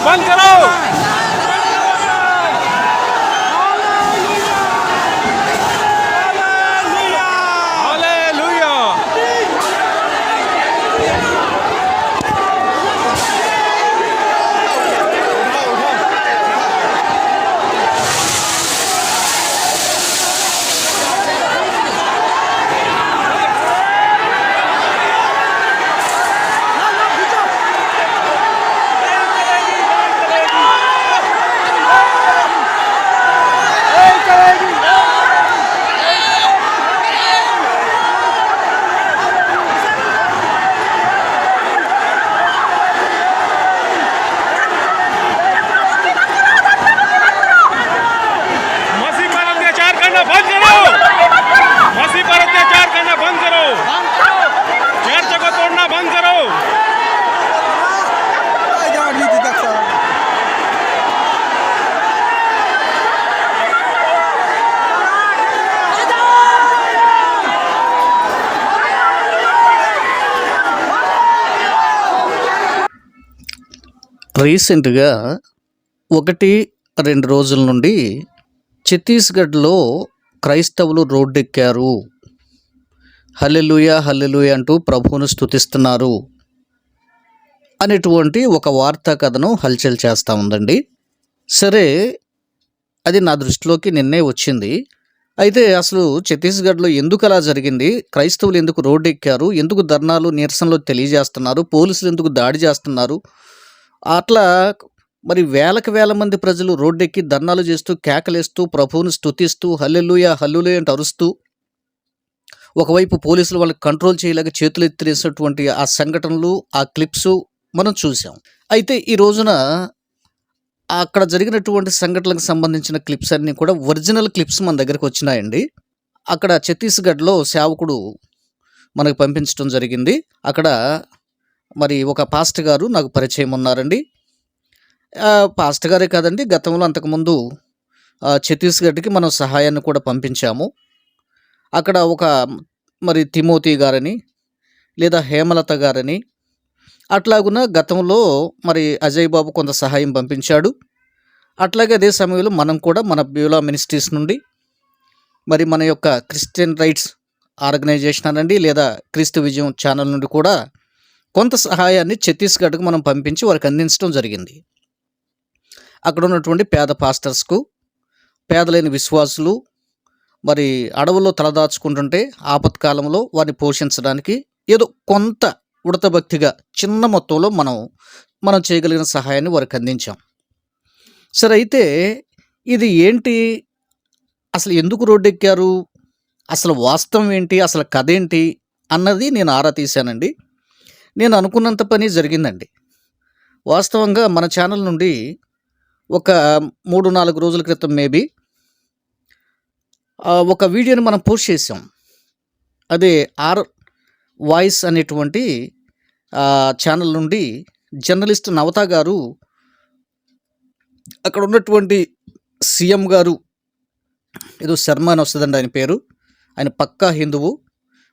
करना बंद करो రీసెంట్గా ఒకటి రెండు రోజుల నుండి ఛత్తీస్గఢ్లో క్రైస్తవులు రోడ్డెక్కారు. హల్లెలూయ హల్లెలూయ అంటూ ప్రభువును స్తుతిస్తున్నారు అనేటువంటి ఒక వార్తా కథను హల్చల్ చేస్తూ ఉందండి. సరే అది నా దృష్టిలోకి నిన్నే వచ్చింది. అయితే అసలు ఛత్తీస్గఢ్లో ఎందుకు అలా జరిగింది? క్రైస్తవులు ఎందుకు రోడ్డు ఎక్కారు ఎందుకు ధర్నాలు నిరసనలు తెలియజేస్తున్నారు? పోలీసులు ఎందుకు దాడి చేస్తున్నారు? అట్లా మరి వేలకు వేల మంది ప్రజలు రోడ్డెక్కి ధర్నాలు చేస్తూ కేకలేస్తూ ప్రభువును స్తుతిస్తూ హల్లెలుయ హల్లులే అంటూ అరుస్తూ ఒకవైపు పోలీసులు వాళ్ళకి కంట్రోల్ చేయలేక చేతులు ఎత్తిరేసినటువంటి ఆ సంఘటనలు ఆ క్లిప్స్ మనం చూసాం అయితే ఈ రోజున అక్కడ జరిగినటువంటి సంఘటనలకు సంబంధించిన క్లిప్స్ అన్నీ కూడా ఒరిజినల్ క్లిప్స్ మన దగ్గరకు వచ్చినాయండి. అక్కడ ఛత్తీస్గఢ్లో సేవకుడు మనకు పంపించడం జరిగింది. అక్కడ మరి ఒక పాస్ట్ గారు నాకు పరిచయం ఉన్నారండి. పాస్ట్ గారే కాదండి గతంలో అంతకుముందు ఛత్తీస్గఢ్కి మనం సహాయాన్ని కూడా పంపించాము. అక్కడ ఒక మరి తిమోతి గారని లేదా హేమలత గారని అట్లాగున గతంలో మరి అజయ్ బాబు కొంత సహాయం పంపించాడు. అట్లాగే అదే సమయంలో మనం కూడా మన బ్యూలా మినిస్ట్రీస్ నుండి మరి మన యొక్క క్రిస్టియన్ రైట్స్ ఆర్గనైజేషన్ అనండి లేదా క్రీస్తు విజయం ఛానల్ నుండి కూడా కొంత సహాయాన్ని ఛత్తీస్గఢ్కు మనం పంపించి వారికి అందించడం జరిగింది. అక్కడ ఉన్నటువంటి పేద పాస్టర్స్కు పేదలైన విశ్వాసులు మరి అడవుల్లో తలదాచుకుంటుంటే ఆపత్కాలంలో వారిని పోషించడానికి ఏదో కొంత ఉడతభక్తిగా చిన్న మొత్తంలో మనం మనం చేయగలిగిన సహాయాన్ని వారికి అందించాం. సరే అయితే ఇది ఏంటి? అసలు ఎందుకు రోడ్డెక్కారు? అసలు వాస్తవం ఏంటి? అసలు కథ ఏంటి? అన్నది నేను ఆరా తీశానండి. నేను అనుకున్నంత పని జరిగిందండి. వాస్తవంగా మన ఛానల్ నుండి ఒక మూడు నాలుగు రోజుల క్రితం మేబీ ఒక వీడియోని మనం పోస్ట్ చేసాం అదే ఆర్ వాయిస్ అనేటువంటి ఛానల్ నుండి జర్నలిస్ట్ నవత గారు అక్కడ ఉన్నటువంటి సీఎం గారు ఏదో శర్మ అని వస్తుందండి ఆయన పేరు ఆయన పక్కా హిందువు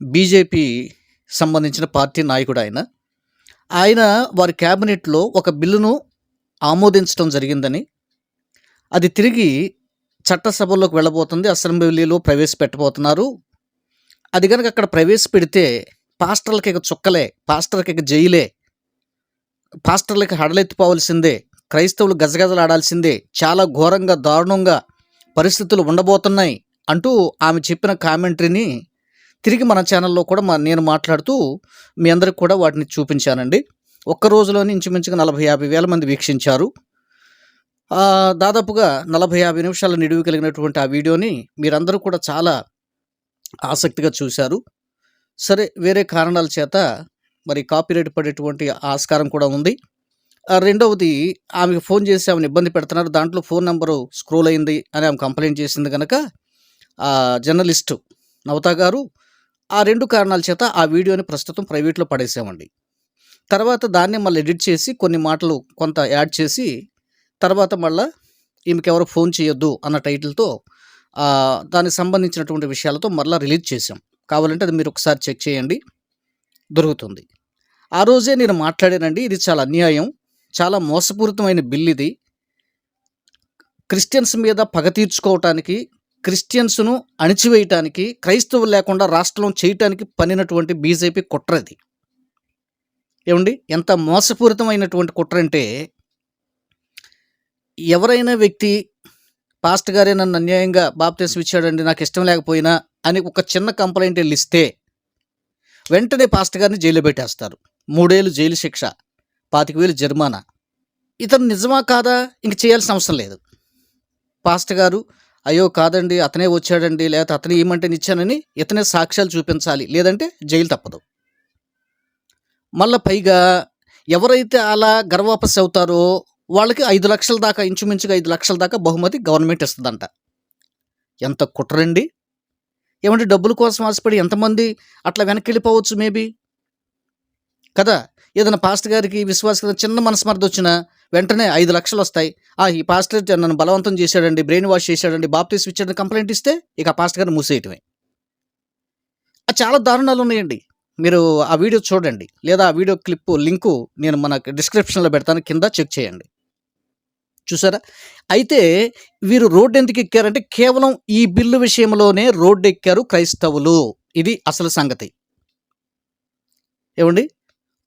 బీజేపీ సంబంధించిన పార్టీ నాయకుడు ఆయన. ఆయన వారి క్యాబినెట్లో ఒక బిల్లును ఆమోదించడం జరిగిందని అది తిరిగి చట్టసభల్లోకి వెళ్ళబోతుంది అసెంబ్లీలో ప్రవేశపెట్టబోతున్నారు. అది కనుక అక్కడ ప్రవేశపెడితే పాస్టర్లకి ఇక చుక్కలే పాస్టర్కి ఇక జైలే పాస్టర్లకి హడలెత్తిపోవలసిందే క్రైస్తవులు గజగజలాడాల్సిందే చాలా ఘోరంగా దారుణంగా పరిస్థితులు ఉండబోతున్నాయి అంటూ ఆమె చెప్పిన కామెంటరీని తిరిగి మన ఛానల్లో కూడా మా నేను మాట్లాడుతూ మీ అందరికి కూడా వాటిని చూపించానండి. ఒక్క రోజులోనే ఇంచుమించుగా నలభై యాభై వేల మంది వీక్షించారు. దాదాపుగా నలభై యాభై నిమిషాల నిడివి కలిగినటువంటి ఆ వీడియోని మీరందరూ కూడా చాలా ఆసక్తిగా చూశారు. సరే వేరే కారణాల చేత మరి కాపీరైట్ పడేటువంటి ఆస్కారం కూడా ఉంది. ఆ, రెండవది ఆమెకు ఫోన్ చేసి ఆమెను ఇబ్బంది పెడుతున్నారు. దాంట్లో ఫోన్ నెంబరు స్క్రోల్ అయింది అని ఆమె కంప్లైంట్ చేసింది కనుక ఆ జర్నలిస్టు నవత గారు ఆ రెండు కారణాల చేత ఆ వీడియోని ప్రస్తుతం ప్రైవేట్లో పడేసామండి. తర్వాత దాన్ని మళ్ళీ ఎడిట్ చేసి కొన్ని మాటలు కొంత యాడ్ చేసి తర్వాత మళ్ళీ ఈమెకి ఎవరు ఫోన్ చేయొద్దు అన్న టైటిల్తో దానికి సంబంధించినటువంటి విషయాలతో మళ్ళీ రిలీజ్ చేసాం కావాలంటే అది మీరు ఒకసారి చెక్ చేయండి. దొరుకుతుంది. ఆ రోజే నేను మాట్లాడానండి ఇది చాలా అన్యాయం చాలా మోసపూరితమైన బిల్ ఇది క్రిస్టియన్స్ మీద పగ తీర్చుకోవటానికి క్రిస్టియన్స్ను అణిచివేయటానికి క్రైస్తవులు లేకుండా రాష్ట్రం చేయటానికి పనినటువంటి బీజేపీ కుట్రది ఏమండి? ఎంత మోసపూరితమైనటువంటి కుట్ర అంటే ఎవరైనా వ్యక్తి పాస్ట్ గారే నన్ను అన్యాయంగా బాప్తీసం ఇచ్చాడండి నాకు ఇష్టం లేకపోయినా అని ఒక చిన్న కంప్లైంట్ వెళ్ళి ఇస్తే వెంటనే పాస్ట్ గారిని జైలు పెట్టేస్తారు. మూడేళ్ళు జైలు శిక్ష పాతిక వేలు జరిమానా. ఇతను నిజమా కాదా? ఇంక చేయాల్సిన అవసరం లేదు. పాస్ట్ గారు అయ్యో కాదండి అతనే వచ్చాడండి లేకపోతే అతనే ఏమంటే ఇచ్చానని ఇతనే సాక్ష్యాలు చూపించాలి లేదంటే జైలు తప్పదు. మళ్ళీ పైగా ఎవరైతే అలా గర్వాపస్ అవుతారో వాళ్ళకి ఐదు లక్షల దాకా ఇంచుమించుగా ఐదు లక్షల దాకా బహుమతి గవర్నమెంట్ ఇస్తుందంట. ఎంత కుట్రండి? ఏమంటే డబ్బుల కోసం ఆశపడి ఎంతమంది అట్లా వెనక్కి వెళ్ళిపోవచ్చు మేబీ? కదా ఏదైనా పాస్టర్ గారికి విశ్వాస చిన్న మనస్మర్థ వచ్చినా వెంటనే ఐదు లక్షలు వస్తాయి. ఆ ఈ పాస్టర్ నన్ను బలవంతం చేశాడండి బ్రెయిన్ వాష్ చేశాడండి బాప్తీస్ ఇచ్చాడని కంప్లైంట్ ఇస్తే ఇక పాస్టర్ గారిని మూసేయటమే. చాలా దారుణాలు ఉన్నాయండి. మీరు ఆ వీడియో చూడండి లేదా ఆ వీడియో క్లిప్ లింకు నేను మన డిస్క్రిప్షన్లో పెడతాను కింద చెక్ చేయండి. చూసారా? అయితే వీరు రోడ్డు ఎందుకు ఎక్కారంటే కేవలం ఈ బిల్లు విషయంలోనే రోడ్డు ఎక్కారు క్రైస్తవులు. ఇది అసలు సంగతి. ఏమండి?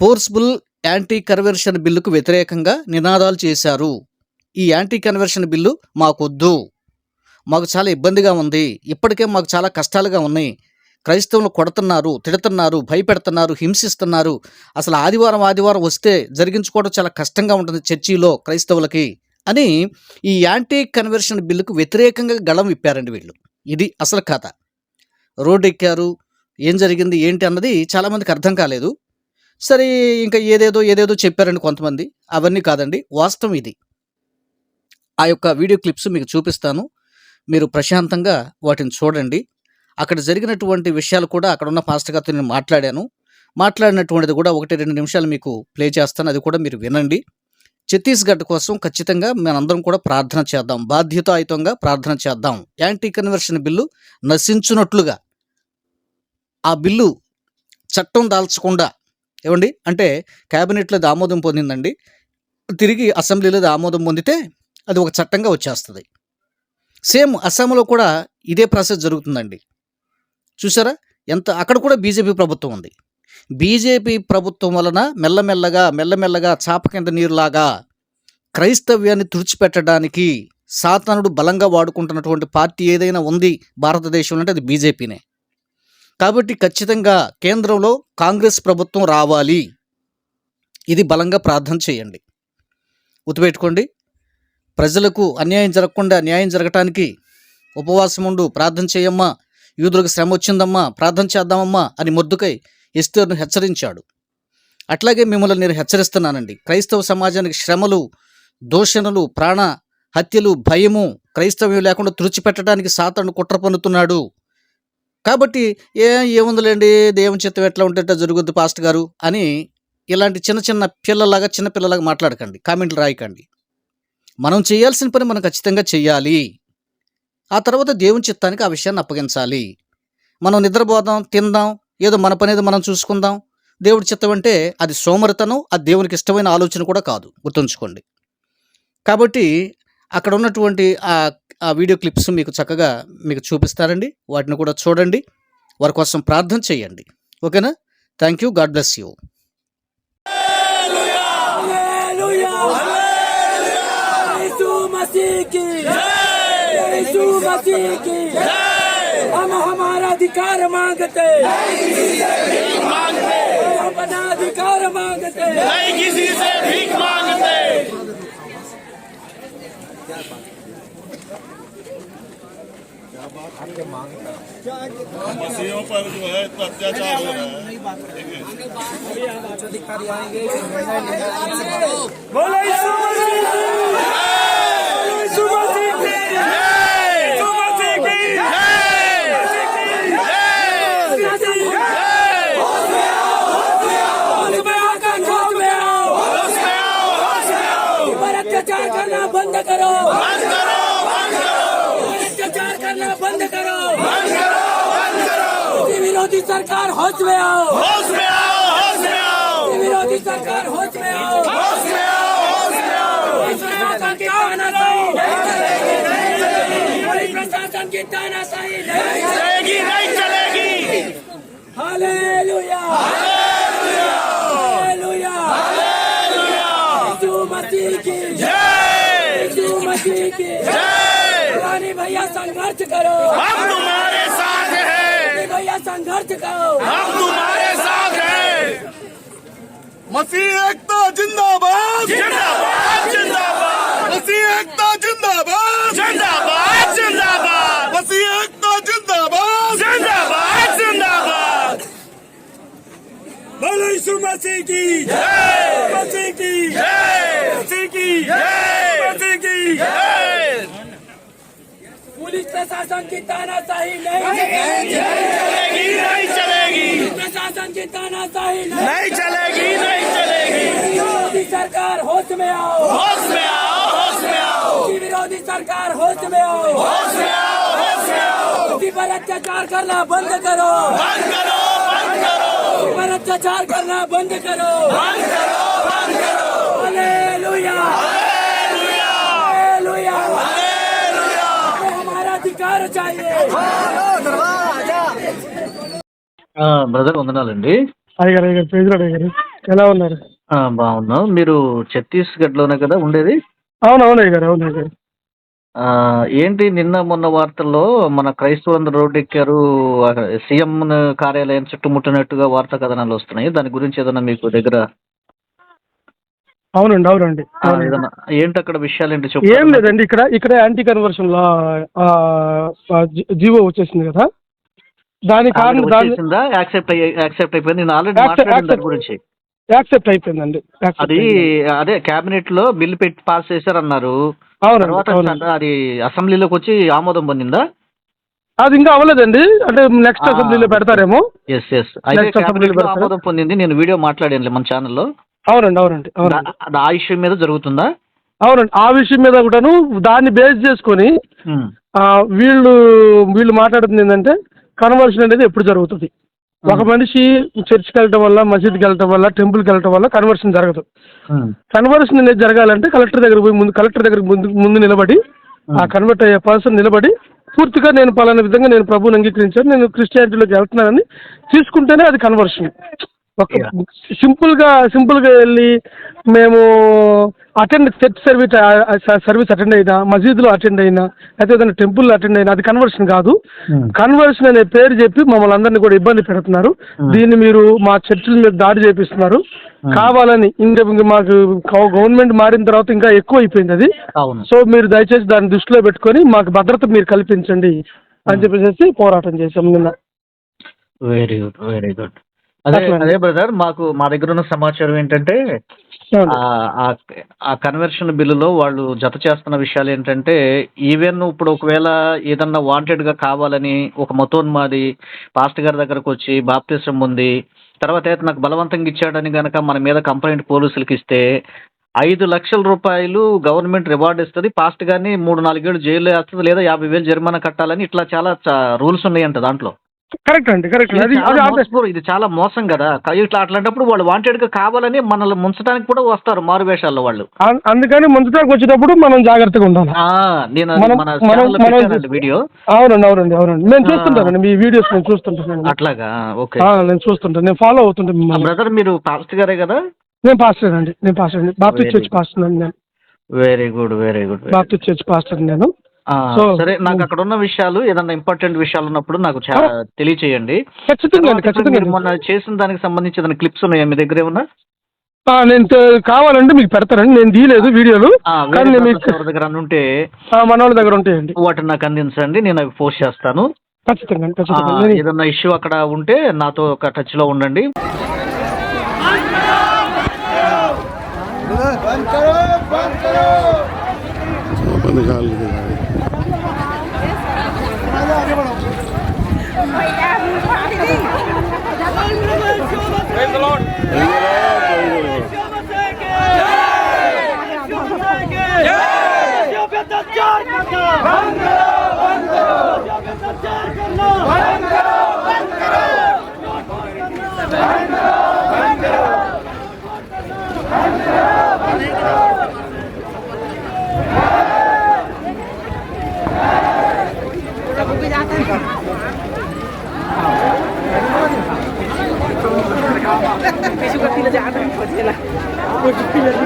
ఫోర్స్బుల్ యాంటీ కన్వర్షన్ బిల్లుకు వ్యతిరేకంగా నినాదాలు చేశారు. ఈ యాంటీ కన్వర్షన్ బిల్లు మాకొద్దు. మాకు చాలా ఇబ్బందిగా ఉంది. ఇప్పటికే మాకు చాలా కష్టాలుగా ఉన్నాయి. క్రైస్తవులు కొడుతున్నారు తిడుతున్నారు భయపెడుతున్నారు హింసిస్తున్నారు. అసలు ఆదివారం ఆదివారం వస్తే జరిగించుకోవడం చాలా కష్టంగా ఉంటుంది చర్చిలో క్రైస్తవులకి అని ఈ యాంటీ కన్వర్షన్ బిల్లుకు వ్యతిరేకంగా గళం విప్పారండి వీళ్ళు. ఇది అసలు కథ. రోడ్డు ఎక్కారు. ఏం జరిగింది ఏంటి అన్నది చాలామందికి అర్థం కాలేదు. సరే ఇంకా ఏదేదో ఏదేదో చెప్పారండి కొంతమంది. అవన్నీ కాదండి. వాస్తవం ఇది. ఆ యొక్క వీడియో క్లిప్స్ మీకు చూపిస్తాను. మీరు ప్రశాంతంగా వాటిని చూడండి. అక్కడ జరిగినటువంటి విషయాలు కూడా అక్కడ ఉన్న పాస్టర్ గారితో నేను మాట్లాడాను. మాట్లాడినటువంటిది కూడా ఒకటి రెండు నిమిషాలు మీకు ప్లే చేస్తాను. అది కూడా మీరు వినండి. ఛత్తీస్గఢ్ కోసం ఖచ్చితంగా మనందరం కూడా ప్రార్థన చేద్దాం. బాధ్యతాయుతంగా ప్రార్థన చేద్దాం. యాంటీ కన్వర్షన్ బిల్లు నశించునట్లుగా. ఆ బిల్లు చట్టం దాల్చకుండా ఏమండి? అంటే క్యాబినెట్లో ఆమోదం పొందిందండి. తిరిగి అసెంబ్లీలో ఆమోదం పొందితే అది ఒక చట్టంగా వచ్చేస్తుంది. సేమ్ అస్సాంలో కూడా ఇదే ప్రాసెస్ జరుగుతుందండి. చూసారా? ఎంత అక్కడ కూడా బీజేపీ ప్రభుత్వం ఉంది. బీజేపీ ప్రభుత్వం వలన మెల్లమెల్లగా మెల్లమెల్లగా చాప కింద నీరులాగా క్రైస్తవ్యాన్ని తుడిచిపెట్టడానికి సాతానుడు బలంగా వాడుకుంటున్నటువంటి పార్టీ ఏదైనా ఉంది భారతదేశంలో అంటే అది బీజేపీనే. కాబట్టి ఖచ్చితంగా కేంద్రంలో కాంగ్రెస్ ప్రభుత్వం రావాలి. ఇది బలంగా ప్రార్థన చేయండి. గుర్తుపెట్టుకోండి ప్రజలకు అన్యాయం జరగకుండా న్యాయం జరగటానికి ఉపవాసం ఉండు ప్రార్థన చేయమ్మా యూదులకు శ్రమ వచ్చిందమ్మా ప్రార్థన చేద్దామమ్మా అని మొద్దుకై ఎస్తేర్ను హెచ్చరించాడు. అట్లాగే మిమ్మల్ని నేను హెచ్చరిస్తున్నానండి. క్రైస్తవ సమాజానికి శ్రమలు దూషణలు ప్రాణ హత్యలు భయము క్రైస్తవ్యం లేకుండా తుడిచిపెట్టడానికి సాతాను కుట్ర పన్నుతున్నాడు. కాబట్టి ఏ ఏముందిలేండి? దేవుని చిత్తం ఎట్లా ఉంటే జరుగుద్ది పాస్ట్ గారు అని ఇలాంటి చిన్న చిన్న పిల్లలాగా చిన్న పిల్లలాగా మాట్లాడకండి. కామెంట్లు రాయకండి. మనం చేయాల్సిన పని మనం ఖచ్చితంగా చెయ్యాలి ఆ తర్వాత దేవుని చిత్తానికి ఆ విషయాన్ని అప్పగించాలి. మనం నిద్రపోదాం తిందాం ఏదో మన పని ఏదో మనం చూసుకుందాం. దేవుడి చిత్తం అంటే అది సోమరితనం అది దేవునికి ఇష్టమైన ఆలోచన కూడా కాదు. గుర్తుంచుకోండి. కాబట్టి అక్కడ ఉన్నటువంటి ఆ ఆ వీడియో క్లిప్స్ మీకు చక్కగా మీకు చూపిస్తారండి వాటిని కూడా చూడండి వారి కోసం ప్రార్థన చేయండి ఓకేనా thank you God bless you Yeshu Masih की यीशु मसीह की हम हमारा अधिकार मांगते हम अपना अधिकार मांगते नहीं किसी से भीख मांगते मसीहों पर जो है इतना अत्याचार हो रहा है। बोलो यीशु विरोधी सरकार होश में आओ। होश में आओ होश में आओ। विरोधी सरकार होश में आओ। होश में आओ होश में आओ। प्रशासन की तानाशाही। नहीं चलेगी प्रशासन की तानाशाही। नहीं चलेगी नहीं चलेगी। हालेलुया। हालेलुया। हालेलुया मसीह की। जय। मसीह की। जय। रानी भैया संघर्ष करो। हम तुम्हारे साथ संघर्ष करो। हम तुम्हारे साथ हैं। मसीह एकता जिंदाबाद। जिंदाबाद जिंदाबाद। मसीह एकता जिंदाबाद। जिंदाबाद जिंदाबाद। मसीह एकता जिंदाबाद। जिंदाबाद जिंदाबाद। बोलो यीशु मसीह की। मसीह की। मसीह की। मसीह की। पुलिस प्रशासन की तानाशाही नहीं चलेगी नहीं चलेगी प्रशासन की तानाशाही नहीं नहीं चलेगी नहीं चलेगी। विरोधी सरकार होश में आओ। होश में आओ होश में आओ। विरोधी सरकार होश में आओ। होश में आओ होश में आओ। पर अत्याचार करना बंद करो। बंद करो बंद करो। पर अत्याचार करना बंद करो। बंद करो बंद करो। हालेलुया। हालेलुया। हमें हमारा अधिकार चाहिए। బ్రదర్ వందనాలండి. అయ్యగారు అయ్యగారు ప్రైజ్లాడ్ అయ్యగారు ఎలా ఉన్నారు? బాగున్నాం. మీరు ఛత్తీస్గఢ్లోనే కదా ఉండేది? అవును అవును అయ్యగారు అవును అయ్యగారు ఏంటి నిన్న మొన్న వార్తల్లో మన క్రైస్తవులందరూ రోడ్డు ఎక్కారు సీఎం కార్యాలయం చుట్టుముట్టినట్టుగా వార్తా కథనాలు వస్తున్నాయి. దాని గురించి ఏదైనా మీకు దగ్గర అవునండి అవునండి. ఏంటి అక్కడ విషయాలు ఏంటి ఏం లేదండి ఇక్కడ ఇక్కడ యాంటీ కన్వర్షన్ లా జీవో వచ్చేసింది కదా. దాని కారణం యాక్సెప్ట్ యాక్సెప్ట్ అయిపోయింది. నేను ఆల్రెడీ మాట్లాడాను దాని. గురించి. యాక్సెప్ట్ అయిపోయిందండి. అది. అదే కేబినెట్లో బిల్ పెట్టి పాస్ చేశారన్నారు. తర్వాత అది అసెంబ్లీలోకి వచ్చి ఆమోదం పొందిందా? అది ఇంకా అవ్వలేదండి. అంటే నెక్స్ట్ అసెంబ్లీలో పెడతారేమో? Yes yes? ఆమోదం పొందింది. నేను వీడియో మాట్లాడాను మన ఛానల్లో. అవునండి అవునండి అవునండి. ఆ ఇష్యూ మీద జరుగుతుందా? అవునండి ఆ విషయం మీద కూడాను దాన్ని బేస్ చేసుకొని వీళ్ళు వీళ్ళు మాట్లాడుతుంది ఏంటంటే కన్వర్షన్ అనేది ఎప్పుడు జరుగుతుంది? ఒక మనిషి చర్చ్కి వెళ్ళటం వల్ల మసీద్కి వెళ్ళటం వల్ల టెంపుల్కి వెళ్ళటం వల్ల కన్వర్షన్ జరగదు. కన్వర్షన్ అనేది జరగాలంటే కలెక్టర్ దగ్గర పోయి ముందు కలెక్టర్ దగ్గర ముందు ముందు నిలబడి ఆ కన్వర్ట్ అయ్యే పర్సన్ నిలబడి పూర్తిగా నేను పలానా విధంగా నేను ప్రభువుని అంగీకరించాను నేను క్రిస్టియానిటీలోకి వెళ్తున్నానని తీసుకుంటేనే అది కన్వర్షన్. ఒక Yeah. సింపుల్గా సింపుల్గా వెళ్ళి మేము attend church service service attend అయినా మసీదులో అటెండ్ అయినా లేకపోతే ఏదైనా టెంపుల్లో అటెండ్ అయినా అది కన్వర్షన్ కాదు. Hmm. కన్వర్షన్ అనే పేరు చెప్పి మమ్మల్ని అందరినీ కూడా ఇబ్బంది పెడుతున్నారు. దీన్ని మీరు మా చర్చిల మీద దాడి చేపిస్తున్నారు. కావాలని ఇంకా ఇంకా మాకు గవర్నమెంట్ మారిన తర్వాత ఇంకా ఎక్కువ అయిపోయింది అది. సో మీరు దయచేసి దాన్ని దృష్టిలో పెట్టుకొని మాకు భద్రత మీరు కల్పించండి అని చెప్పేసి పోరాటం చేశాం నిన్న. వెరీ గుడ్ వెరీ గుడ్ అదే. అదే బ్రదర్ మాకు మా దగ్గర ఉన్న సమాచారం ఏంటంటే. ఆ- కన్వర్షన్ బిల్లులో వాళ్ళు జత చేస్తున్న విషయాలు ఏంటంటే ఈవెన్ ఇప్పుడు ఒకవేళ ఏదన్నా వాంటెడ్గా కావాలని ఒక మతోన్మాది పాస్టర్ గారి దగ్గరకు వచ్చి బాప్తిసం ఉంది తర్వాత అయితే నాకు బలవంతంగా ఇచ్చాడని గనక మన మీద కంప్లైంట్ పోలీసులకి ఇస్తే ఐదు లక్షల రూపాయలు గవర్నమెంట్ రివార్డ్ ఇస్తుంది పాస్ట్ గాని మూడు నాలుగేళ్ళు జైల్లో వేస్తుంది లేదా యాభై వేలు జరిమానా కట్టాలని ఇట్లా చాలా రూల్స్ ఉన్నాయంట దాంట్లో కరెక్ట్ అండి కరెక్ట్ ఇది అది చాలా మోసపూర్- ఇది చాలా మోసం కదా. ఇట్లా అట్లాంటప్పుడు వాళ్ళు వాంటెడ్గా కావాలని మనల్ని ముంచడానికి కూడా వస్తారు మారు వేషాల్లో వాళ్ళు. అందుకని ముందుకు వచ్చేటప్పుడు మనం జాగ్రత్తగా ఉండాలి. నేను మనం- వీడియో. అవునండి అవునండి అవునండి. నేను. చూస్తుంటానండి మీ వీడియోస్ నేను చూస్తుంటాను. అట్లాగా? ఓకే. నేను చూస్తుంటాను. నేను ఫాలో అవుతుంటాను బ్రదర్ మీరు పాస్ట్ గారే కదా? నేను పాస్టర్ అండి నేను పాస్టర్ అండి. బాప్టిస్ట్ చర్చ్ పాస్టర్ అండి నేను. Very good very good Baptist church pastor నేను. సరే నాకు అక్కడ ఉన్న విషయాలు ఏదన్నా ఇంపార్టెంట్ విషయాలు ఉన్నప్పుడు నాకు చాలా తెలియచేయండి. ఖచ్చితంగా ఖచ్చితంగా మొన్న చేసిన దానికి సంబంధించి ఏదైనా క్లిప్స్ ఉన్నాయా మీ దగ్గర ఏమన్నా? నేను కావాలంటే మీకు పెడతానండి నేను తీయలేదు వీడియోలు. దగ్గర ఉంటే మన వాళ్ళ దగ్గర ఉంటాయండి. వాటిని నాకు అందించండి నేను అవి పోస్ట్ చేస్తాను. ఖచ్చితంగా ఏదన్నా ఇష్యూ అక్కడ ఉంటే నాతో ఒక టచ్లో ఉండండి. Yeah. Suka 地了家，都跑去了，我 arah.